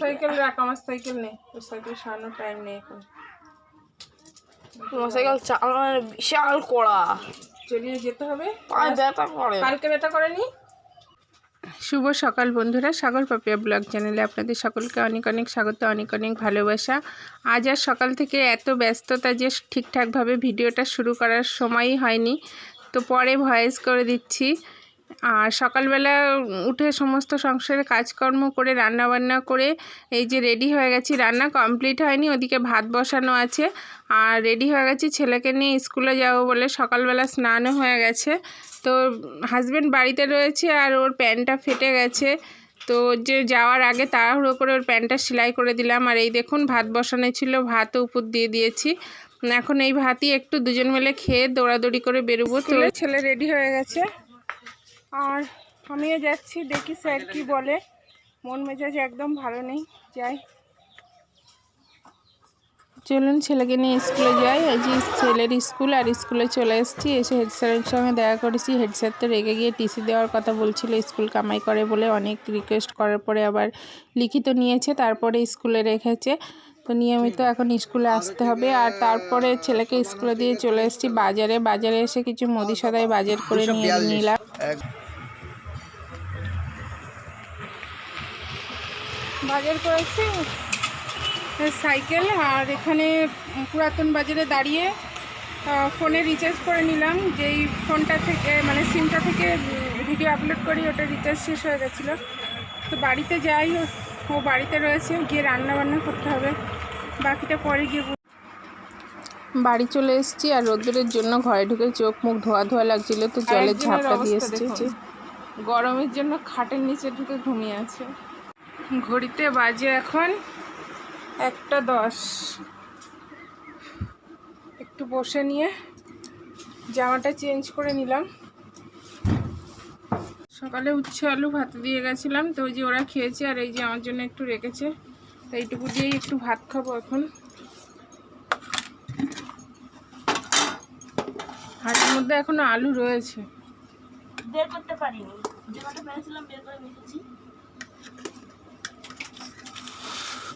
Cycle রাখ আমার cycle নেই তোর সাইকেল সারানোর টাইম নেই এখন। মোটরসাইকেল চালানোর বিশাল কড়া। চলিয়ে যেতে হবে। পায়ে ব্যথা করে। কালকে বেটা করেনি? শুভ সকাল বন্ধুরা সাগর পাপিয়া ব্লগ চ্যানেলে আপনাদের সকলকে অনেক অনেক স্বাগত অনেক অনেক ভালোবাসা। আজ আর সকাল থেকে এত ব্যস্ততা যে ঠিকঠাকভাবে ভিডিওটা শুরু করার সময়ই হয়নি। তো পরে ভয়েস করে দিচ্ছি। আর সকালবেলা উঠে সমস্ত সংসারের কাজকর্ম করে রান্না বান্না করে, এই যে রেডি হয়ে গেছি। রান্না কমপ্লিট হয়নি, ওদিকে ভাত বসানো আছে। আর রেডি হয়ে গেছি, ছেলেকে নিয়ে স্কুলে যাব বলে সকালবেলা স্নানও হয়ে গেছে। তো হাজব্যান্ড বাড়িতে রয়েছে আর ওর প্যান্টটা ফেটে গেছে। তো যে যাওয়ার আগে তাড়াহুড়ো করে ওর প্যান্টটা সেলাই করে দিলাম। আর এই দেখুন, ভাত বসানো ছিল, ভাতও উপর দিয়ে দিয়েছি। এখন এই ভাতই একটু দুজন মিলে খেয়ে দৌড়াদৌড়ি করে বেরোবো। তো ছেলে রেডি হয়ে গেছে। আর আমিও যাচ্ছি দেখি স্যার কি বলে। মন মেজাজ একদম ভালো নেই যাই। চলুন ছেলেকে নিয়ে স্কুলে যাই। আজ ছেলের স্কুল আর স্কুলে চলে এসেছি। এসে হেড স্যারের সঙ্গে দেখা করেছি। হেড স্যার তো রেগে গিয়ে টিসি দেওয়ার কথা বলছিল স্কুল কামাই করে বলে অনেক রিকোয়েস্ট করার পরে আবার লিখিত নিয়েছে তারপরে স্কুলে রেখেছে। তো নিয়মিত এখন স্কুলে আসতে হবে। আর তারপরে ছেলেকে স্কুলে দিয়ে চলে এসেছি বাজারে। বাজারে এসে কিছু মুদি সদাই বাজার করে নিয়ে নিলাম। বাজার করেছি সাইকেল আর এখানে পুরাতন বাজারে দাঁড়িয়ে ফোনে রিচার্জ করে নিলাম। যেই ফোনটা থেকে মানে সিমটা থেকে ভিডিও আপলোড করি ওটা রিচার্জ শেষ হয়ে গেছিল। তো বাড়িতে যাই ও- বাড়িতে রয়েছে গিয়ে রান্না বান্না করতে হবে। বাকিটা পরে গিয়ে বাড়ি চলে এসেছি আর রোদ্দুরের জন্য ঘরে ঢুকে চোখ মুখ ধোয়া ধোয়া লাগছিল তো জলের ঝাপটা দিয়ে এসেছি। গরমের জন্য খাটের নিচে ঢুকে ঘুমিয়ে আছে। ঘড়িতে বাজে এখন একটা দশ। একটু বসে নিয়ে জামাটা চেঞ্জ করে নিলাম। সকালে উচ্ছে আলু ভাত দিয়ে গেছিলাম, তো ওই যে ওরা খেয়েছে আর এই যে আমার জন্য একটু রেখেছে। তো এইটুকু দিয়েই একটু ভাত খাব এখন। হাটের মধ্যে এখনও আলু রয়েছে। বের করতে পারিনি। বের করে মিশেছি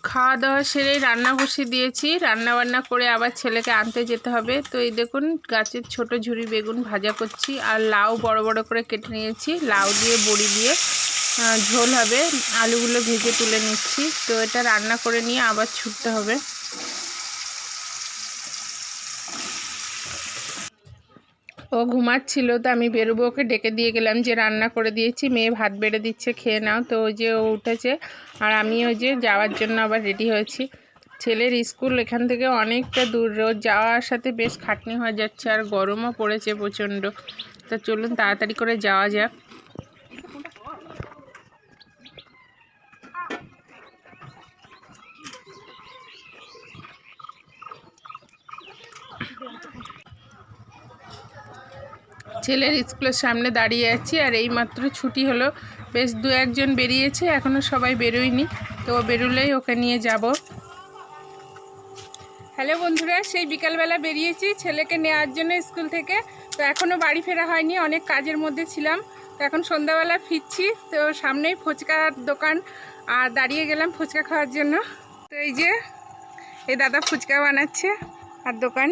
খাওয়া দাওয়া সেরে রান্না বসিয়ে দিয়েছি। রান্না বান্না করে আবার ছেলেকে আনতে যেতে হবে। তো এই দেখুন, গাছের ছোট ঝুড়ি বেগুন ভাজা করছি আর লাউ বড় বড় করে কেটে নিয়েছি। লাউ দিয়ে, বড়ি দিয়ে ঝোল হবে। আলুগুলো ভেজে তুলে নিচ্ছি। তো এটা রান্না করে নিয়ে আবার ছুটতে হবে। ও ঘুমাচ্ছিল, তো আমি বেরোবো। ওকে ডেকে দিয়ে গেলাম যে রান্না করে দিয়েছি, মেয়ে ভাত বেড়ে দিচ্ছে, খেয়ে নাও। তো ওই যে ও উঠেছে, আর আমি ওই যে যাওয়ার জন্য আবার রেডি হয়েছি। ছেলের স্কুল এখান থেকে অনেকটা দূর, রোজ যাওয়ার সাথে বেশ খাটনি হয়ে যাচ্ছে, আর গরমও পড়েছে প্রচণ্ড। তো চলুন তাড়াতাড়ি করে যাওয়া যাক। ছেলের স্কুলের সামনে দাঁড়িয়ে আছি আর এই মাত্র ছুটি হলো। বেশ দু একজন বেরিয়েছে এখনও সবাই বেরোয়নি। তো বেরোলেই ওকে নিয়ে যাব। হ্যালো বন্ধুরা, সেই বিকালবেলা বেরিয়েছি ছেলেকে নেওয়ার জন্য স্কুল থেকে। তো এখনও বাড়ি ফেরা হয়নি, অনেক কাজের মধ্যে ছিলাম। তো এখন সন্ধ্যাবেলা ফিরছি, তো সামনেই ফুচকার দোকান আর দাঁড়িয়ে গেলাম ফুচকা খাওয়ার জন্য। তো এই যে, এই দাদা ফুচকা বানাচ্ছে আর দোকান।